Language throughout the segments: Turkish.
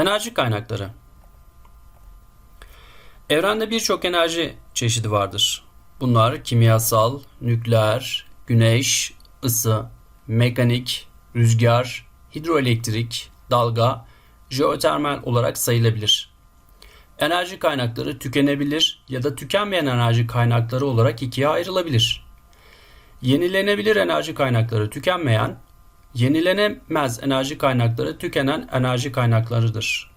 Enerji kaynakları. Evrende birçok enerji çeşidi vardır. Bunlar kimyasal, nükleer, güneş, ısı, mekanik, rüzgar, hidroelektrik, dalga, jeotermal olarak sayılabilir. Enerji kaynakları tükenebilir ya da tükenmeyen enerji kaynakları olarak ikiye ayrılabilir. Yenilenebilir enerji kaynakları tükenmeyen, yenilenemez enerji kaynakları tükenen enerji kaynaklarıdır.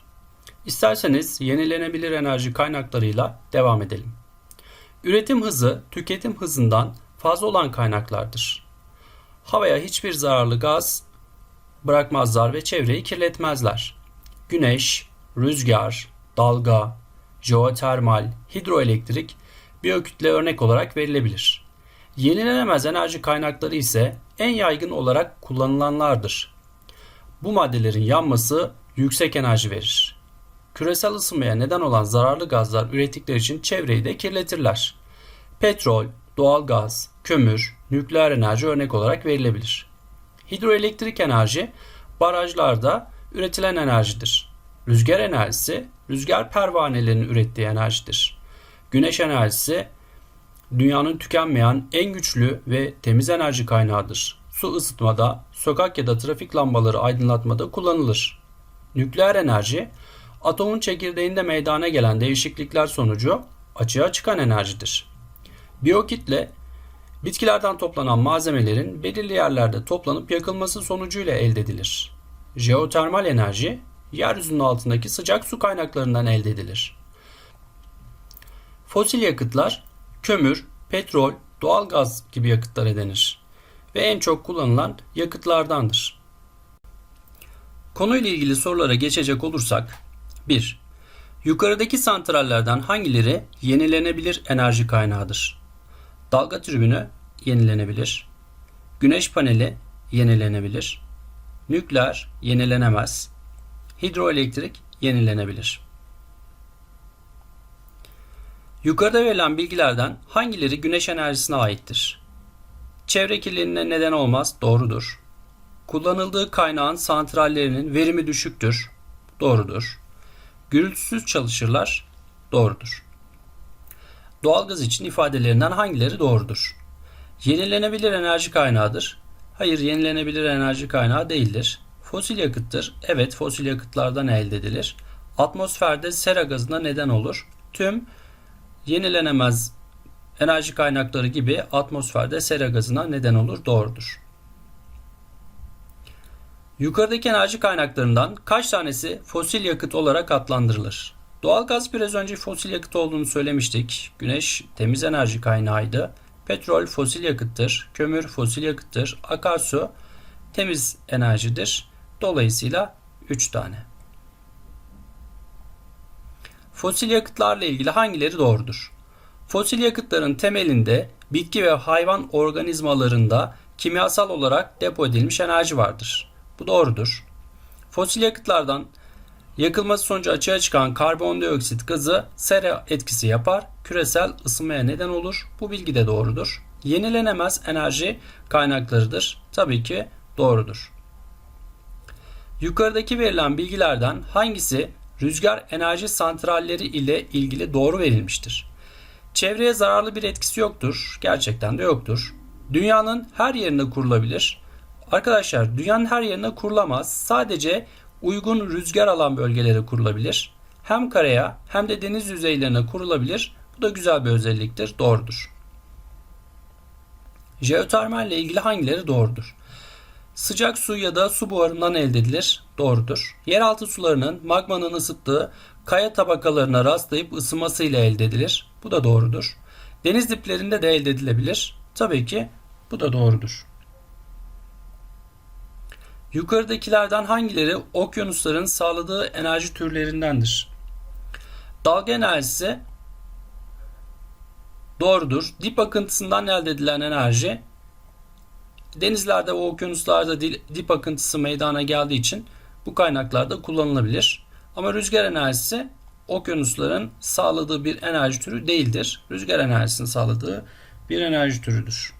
İsterseniz yenilenebilir enerji kaynaklarıyla devam edelim. Üretim hızı tüketim hızından fazla olan kaynaklardır. Havaya hiçbir zararlı gaz bırakmazlar ve çevreyi kirletmezler. Güneş, rüzgar, dalga, jeotermal, hidroelektrik biyokütle örnek olarak verilebilir. Yenilenemez enerji kaynakları ise en yaygın olarak kullanılanlardır. Bu maddelerin yanması yüksek enerji verir. Küresel ısınmaya neden olan zararlı gazlar ürettikleri için çevreyi de kirletirler. Petrol, doğalgaz, kömür, nükleer enerji örnek olarak verilebilir. Hidroelektrik enerji barajlarda üretilen enerjidir. Rüzgar enerjisi rüzgar pervanelerinin ürettiği enerjidir. Güneş enerjisi dünyanın tükenmeyen en güçlü ve temiz enerji kaynağıdır. Su ısıtmada, sokak ya da trafik lambaları aydınlatmada kullanılır. Nükleer enerji atomun çekirdeğinde meydana gelen değişiklikler sonucu açığa çıkan enerjidir. Biyokitle bitkilerden toplanan malzemelerin belirli yerlerde toplanıp yakılması sonucuyla elde edilir. Jeotermal enerji yeryüzünün altındaki sıcak su kaynaklarından elde edilir. Fosil yakıtlar kömür, petrol, doğalgaz gibi yakıtlara denir ve en çok kullanılan yakıtlardandır. Konuyla ilgili sorulara geçecek olursak 1. Yukarıdaki santrallerden hangileri yenilenebilir enerji kaynağıdır? Dalga tribünü yenilenebilir. Güneş paneli yenilenebilir. Nükleer yenilenemez. Hidroelektrik yenilenebilir. Yukarıda verilen bilgilerden hangileri güneş enerjisine aittir? Çevre kirliliğine neden olmaz, doğrudur. Kullanıldığı kaynağın santrallerinin verimi düşüktür, doğrudur. Gürültüsüz çalışırlar, doğrudur. Doğalgaz için ifadelerinden hangileri doğrudur? Yenilenebilir enerji kaynağıdır. Hayır, yenilenebilir enerji kaynağı değildir. Fosil yakıttır. Evet, fosil yakıtlardan elde edilir. Atmosferde sera gazına neden olur. Tüm yenilenemez enerji kaynakları gibi atmosferde sera gazına neden olur. Doğrudur. Yukarıdaki enerji kaynaklarından kaç tanesi fosil yakıt olarak adlandırılır? Doğalgaz biraz önce fosil yakıt olduğunu söylemiştik. Güneş temiz enerji kaynağıydı. Petrol fosil yakıttır. Kömür fosil yakıttır. Akarsu temiz enerjidir. Dolayısıyla 3 tane. Fosil yakıtlarla ilgili hangileri doğrudur? Fosil yakıtların temelinde bitki ve hayvan organizmalarında kimyasal olarak depo edilmiş enerji vardır. Bu doğrudur. Fosil yakıtlardan yakılması sonucu açığa çıkan karbondioksit gazı sera etkisi yapar, küresel ısınmaya neden olur. Bu bilgi de doğrudur. Yenilenemez enerji kaynaklarıdır. Tabii ki doğrudur. Yukarıdaki verilen bilgilerden hangisi rüzgar enerji santralleri ile ilgili doğru verilmiştir? Çevreye zararlı bir etkisi yoktur. Gerçekten de yoktur. Dünyanın her yerinde kurulabilir. Arkadaşlar dünyanın her yerine kurulamaz. Sadece uygun rüzgar alan bölgelere kurulabilir. Hem karaya hem de deniz yüzeylerine kurulabilir. Bu da güzel bir özelliktir. Doğrudur. Jeotermal ile ilgili hangileri doğrudur? Sıcak su ya da su buharından elde edilir. Doğrudur. Yeraltı sularının magmanın ısıttığı kaya tabakalarına rastlayıp ısınmasıyla elde edilir. Bu da doğrudur. Deniz diplerinde de elde edilebilir. Tabii ki bu da doğrudur. Yukarıdakilerden hangileri okyanusların sağladığı enerji türlerindendir? Dalga enerjisi doğrudur. Dip akıntısından elde edilen enerji denizlerde ve okyanuslarda dip akıntısı meydana geldiği için bu kaynaklarda kullanılabilir. Ama rüzgar enerjisi okyanusların sağladığı bir enerji türü değildir. Rüzgar enerjisinin sağladığı bir enerji türüdür.